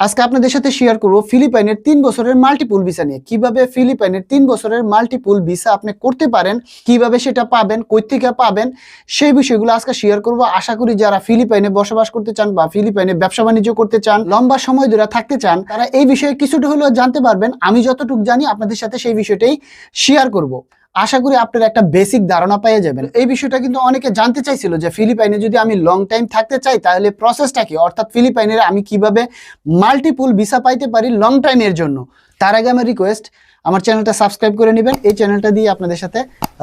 আজকে আপনাদের সাথে শেয়ার করব ফিলিপাইনের তিন বছরের মাল্টিপুল ভিসা নিয়ে। কীভাবে ফিলিপাইনের তিন বছরের মাল্টিপুল ভিসা আপনি করতে পারেন, কীভাবে সেটা পাবেন কই পাবেন, সেই বিষয়গুলো আজকে শেয়ার করব। আশা করি যারা ফিলিপাইনে বসবাস করতে চান বা ফিলিপাইনে ব্যবসা বাণিজ্য করতে চান, লম্বা সময় ধরে থাকতে চান, তারা এই বিষয়ে কিছুটা হলেও জানতে পারবেন। আমি যতটুকু জানি, আপনাদের সাথে সেই বিষয়টাই শেয়ার করব। আশা করি আপনার একটা বেসিক ধারণা পেয়ে যাবেন। এই বিষয়টা কিন্তু অনেকে জানতে চাইছিল যে ফিলিপাইনে যদি আমি লং টাইম থাকতে চাই, তাহলে প্রসেসটা কি? অর্থাৎ ফিলিপাইনের আমি কীভাবে মাল্টিপুল ভিসা পাইতে পারি লং টাইমের জন্য? তার আগে আমার রিকোয়েস্ট আমার চ্যানেলটা সাবস্ক্রাইব করে নেবেন, এই চ্যানেলটা দিয়ে আপনাদের সাথে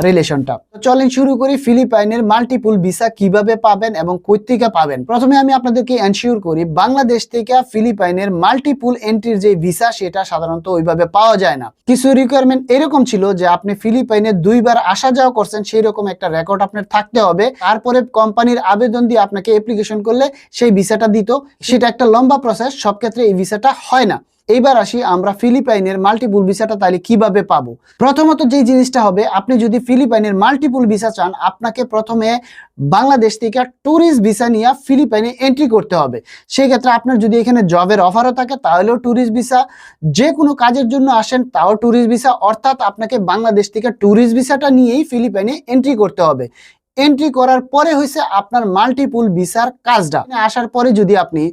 রিলেশনটা চলেন শুরু করি ফিলিপাইনের মাল্টিপুল ভিসা কীভাবে পাবেন এবং কই থেকে পাবেন। প্রথমে আমি আপনাদেরকে এনশিওর করি, বাংলাদেশ থেকে ফিলিপাইনের মাল্টিপুল এন্ট্রির যে ভিসা সেটা সাধারণত ওইভাবে পাওয়া যায় না। কিছু রিকোয়ারমেন্ট এরকম ছিল যে আপনি ফিলিপাইনে দুইবার আসা যাওয়া করছেন সেই রকম একটা রেকর্ড আপনার থাকতে হবে। তারপরে কোম্পানির আবেদন দিয়ে আপনাকে অ্যাপ্লিকেশন করলে সেই ভিসাটা দিত। সেটা একটা লম্বা প্রসেস সব ক্ষেত্রে এই ভিসাটা হয় না। এইবার আসি আমরা ফিলিপাইনের মাল্টিপুল ভিসাটা তাহলে কীভাবে পাবো? প্রথমত যে জিনিসটা হবে, আপনি যদি ফিলিপাইনের মাল্টিপুল ভিসা চান, আপনাকে প্রথমে বাংলাদেশ থেকে ট্যুরিস্ট ভিসা নিয়ে ফিলিপাইনে এন্ট্রি করতে হবে। সেই ক্ষেত্রে আপনার যদি এখানে জবের অফারও থাকে, তাহলেও ট্যুরিস্ট ভিসা যে কোনো কাজের জন্য আসেন, তাও ট্যুরিস্ট ভিসা অর্থাৎ আপনাকে বাংলাদেশ থেকে ট্যুরিস্ট ভিসাটা নিয়েই ফিলিপাইনে এন্ট্রি করতে হবে। এন্ট্রি করার পরে হয়েছে আপনার মাল্টিপুল ভিসার কাজটা। আসার পরে যদি আপনি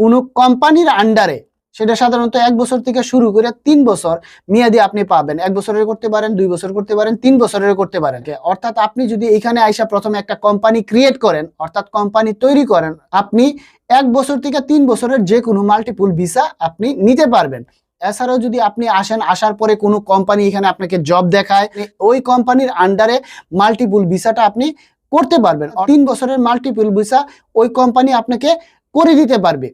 কোনো কোম্পানির আন্ডারে সেটা সাধারণত এক বছর থেকে শুরু করে তিন বছর মেয়াদি আপনি পাবেন। এক বছরের করতে পারেন, দুই বছর করতে পারেন, তিন বছরের করতে পারেন। অর্থাৎ আপনি যদি এখানে আইসা প্রথমে একটা কোম্পানি ক্রিয়েট করেন, অর্থাৎ কোম্পানি তৈরি করেন, আপনি এক বছর থেকে তিন বছরের যে কোনো মাল্টিপুল ভিসা আপনি নিতে পারবেন। এছাড়াও যদি আপনি আসেন, আসার পরে কোনো কোম্পানি এখানে আপনাকে জব দেখায়, ওই কোম্পানির আন্ডারে মাল্টিপুল ভিসাটা আপনি করতে পারবেন। তিন বছরের মাল্টিপুল ভিসা ওই কোম্পানি আপনাকে করে দিতে পারবে।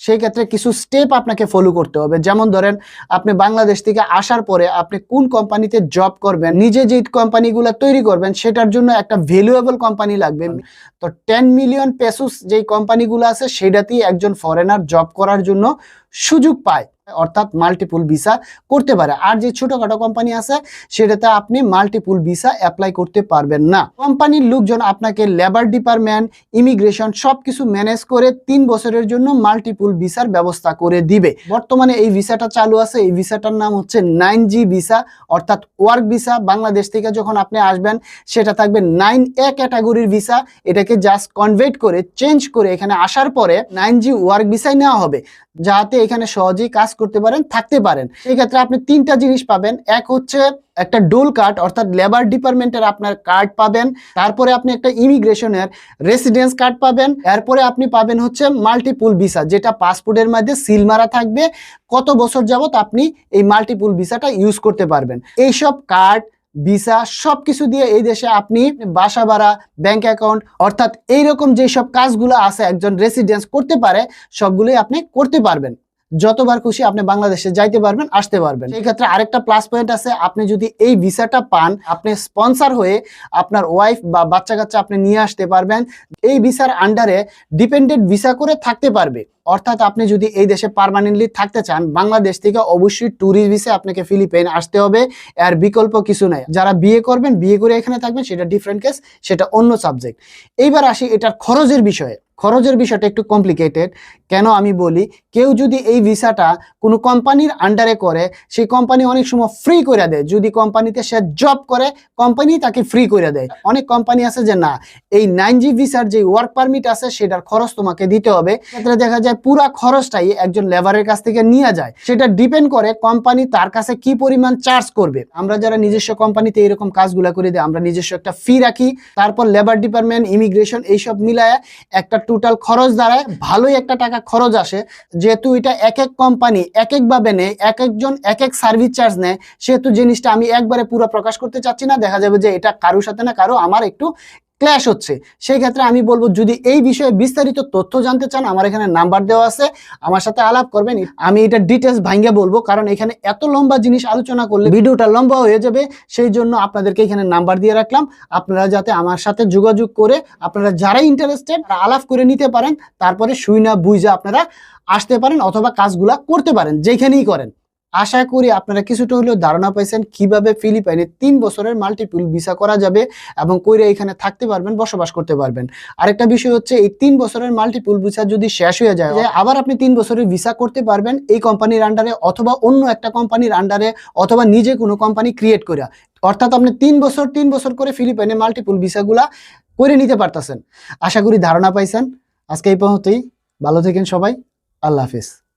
সেই ক্ষেত্রে কিছু স্টেপ আপনাকে ফলো করতে হবে। যেমন ধরেন আপনি বাংলাদেশ থেকে আসার পরে আপনি কোন কোম্পানিতে জব করবেন নিজে যে কোম্পানিগুলো তৈরি করবেন সেটার জন্য একটা ভ্যালুয়েবল কোম্পানি লাগবে। তো টেন মিলিয়ন পেসুস যেই কোম্পানিগুলো আছে সেটাতেই একজন ফরেনার জব করার জন্য সুযোগ পায়। অর্থাৎ মাল্টিপুল ভিসা করতে পারে। আর যে ছোটখাটো কোম্পানি আছে, সেটাতে আপনি মাল্টিপুল ভিসা অ্যাপ্লাই করতে পারবেন না। কোম্পানির লোকজন আপনাকে লেবার ডিপার্টমেন্ট ইমিগ্রেশন সবকিছু ম্যানেজ করে তিন বছরের জন্য মাল্টিপুল ভিসার ব্যবস্থা করে দিবে। বর্তমানে এই ভিসাটা চালু আছে। এই ভিসাটার নাম হচ্ছে নাইন জি ভিসা অর্থাৎ ওয়ার্ক ভিসা বাংলাদেশ থেকে যখন আপনি আসবেন, সেটা থাকবে নাইন এ ক্যাটাগরির ভিসা এটাকে জাস্ট কনভার্ট করে চেঞ্জ করে এখানে আসার পরে নাইন জি ওয়ার্ক ভিসাই নেওয়া হবে। যাতে এখানে সহজেই কাজ করতে পারেন, থাকতে পারেন। সেই ক্ষেত্রে আপনি তিনটা জিনিস পাবেন। এক হচ্ছে একটা ডোল কার্ড অর্থাৎ লেবার ডিপার্টমেন্টের আপনার কার্ড পাবেন। তারপরে আপনি একটা ইমিগ্রেশনের রেসিডেন্স কার্ড পাবেন। এরপরে আপনি পাবেন হচ্ছে মাল্টিপুল ভিসা যেটা পাসপোর্টের মধ্যে সিল মারা থাকবে। কত বছর যাবত আপনি এই মাল্টিপুল ভিসাটা ইউজ করতে পারবেন। এইসব কার্ড ভিসা সব কিছু দিয়ে এই দেশে আপনি বাসা ভাড়া ব্যাংক অ্যাকাউন্ট অর্থাৎ এইরকম যেসব কাজগুলো আছে একজন রেসিডেন্স করতে পারে, সবগুলোই আপনি করতে পারবেন। যতবার খুশি আপনি বাংলাদেশে যাইতে পারবেন, আসতে পারবেন। সেই ক্ষেত্রে আরেকটা প্লাস পয়েন্ট আছে, আপনি যদি এই ভিসাটা পান, আপনি স্পন্সার হয়ে আপনার ওয়াইফ বা বাচ্চা কাচ্চা আপনি নিয়ে আসতে পারবেন। এই ভিসার আন্ডারে ডিপেন্ডেন্ট ভিসা করে থাকতে পারবে। অর্থাৎ আপনি যদি এই দেশে পারমানেন্টলি থাকতে চান, বাংলাদেশ থেকে অবশ্যই ট্যুরিস্ট ভিসা আপনাকে ফিলিপাইন আসতে হবে। এর বিকল্প কিছু নাই। যারা বিয়ে করবেন, বিয়ে করে এখানে থাকবেন, সেটা ডিফারেন্ট কেস সেটা অন্য সাবজেক্ট এইবার আসি এটার খরচের বিষয়ে। খরচের বিষয়টা একটু কমপ্লিকেটেড কেন আমি বলি, কেউ যদি এই ভিসাটা কোনো কোম্পানির আন্ডারে করে, সেই কোম্পানি অনেক সময় ফ্রি করে দেয়। যদি কোম্পানিতে সে জব করে কোম্পানি তাকে ফ্রি করে দেয়। অনেক কোম্পানি আছে যে না, এই নাইন জি ভিসার যে ওয়ার্ক পারমিট আছে, সেটার খরচ তোমাকে দিতে হবে। ক্ষেত্রে দেখা যায় পুরা খরচটাই একজন লেবারের কাছ থেকে নিয়ে যায়। সেটা ডিপেন্ড করে কোম্পানি তার কাছে কি পরিমাণ চার্জ করবে। আমরা যারা নিজস্ব কোম্পানিতে এরকম কাজগুলো করে দিই আমরা নিজস্ব একটা ফি রাখি, তারপর লেবার ডিপার্টমেন্ট ইমিগ্রেশন এইসব মিলায় একটা টোটাল খরচ দাঁড়ায়, ভালোই একটা টাকা খরচ আসে। যেহেতু এটা এক এক কোম্পানি এক একভাবে নেয় এক একজন এক এক সার্ভিস চার্জ নেয়, সেহেতু জিনিসটা আমি একবারে পুরো প্রকাশ করতে চাচ্ছি না। দেখা যাবে যে এটা কারোর সাথে না, কারও আমার একটু ক্ল্যাশ হচ্ছে। সেই ক্ষেত্রে আমি বলব, যদি এই বিষয়ে বিস্তারিত তথ্য জানতে চান, আমার এখানে নাম্বার দেওয়া আছে। আমার সাথে আলাপ করবেন। আমি এটা ডিটেলস ভাঙ্গে বলব, কারণ এখানে এত লম্বা জিনিস আলোচনা করলে ভিডিওটা লম্বা হয়ে যাবে। সেই জন্য আপনাদেরকে এখানে নাম্বার দিয়ে রাখলাম। আপনারা যাতে আমার সাথে যোগাযোগ করে আপনারা যারাই ইন্টারেস্টেড আলাপ করে নিতে পারেন। তারপরে শুই না বুঝে আপনারা আসতে পারেন অথবা কাজগুলা করতে পারেন যেখানেই করেন। আশা করি আপনারা কিছুটা হলেও ধারণা পাইছেন কীভাবে ফিলিপাইনে তিন বছরের মাল্টিপুল ভিসা করা যাবে এবং কইরে এখানে থাকতে পারবেন, বসবাস করতে পারবেন। আরেকটা বিষয় হচ্ছে, এই তিন বছরের মাল্টিপুল ভিসা যদি শেষ হয়ে যায় আবার আপনি তিন বছরের ভিসা করতে পারবেন, এই কোম্পানির আন্ডারে অথবা অন্য একটা কোম্পানির আন্ডারে অথবা নিজে কোনো কোম্পানি ক্রিয়েট করে অর্থাৎ আপনি তিন বছর তিন বছর করে ফিলিপাইনে মাল্টিপুল ভিসাগুলা করে নিতে পারতেছেন। আশা করি ধারণা পাইছেন। আজকে এই পর্যন্তই। ভালো থাকেন সবাই। আল্লাহ হাফিজ।